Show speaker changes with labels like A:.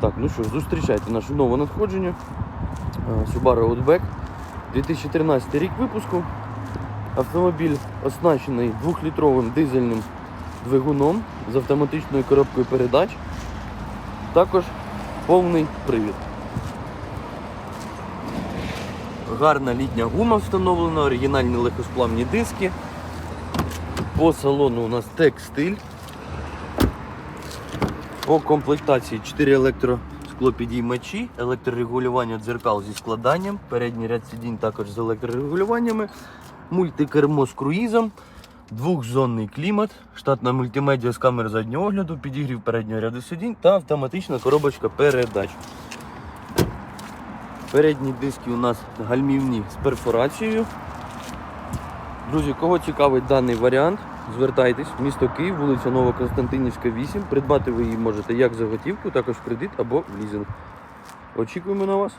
A: Так, ну що зустрічайте наше нове надходження. Е, Subaru Outback. 2013 рік випуску. Автомобіль оснащений 2-літровим дизельним двигуном з автоматичною коробкою передач. Також повний привід. Гарна літня гума встановлена, оригінальні легкосплавні диски. По салону у нас текстиль. По комплектації 4 електросклопідіймачі, електрорегулювання дзеркал зі складанням, передній ряд сидінь також з електрорегулюваннями, мультикермо з круїзом, двохзонний клімат, штатна мультимедіа з камер заднього огляду, підігрів переднього ряду сидінь та автоматична коробочка передач. Передні диски у нас гальмівні з перфорацією. Друзі, кого цікавить даний варіант, звертайтесь, місто Київ, вулиця Новоконстантинівська, 8. Придбати ви її можете як за готівку, також в кредит або в лізинг. Очікуємо на вас.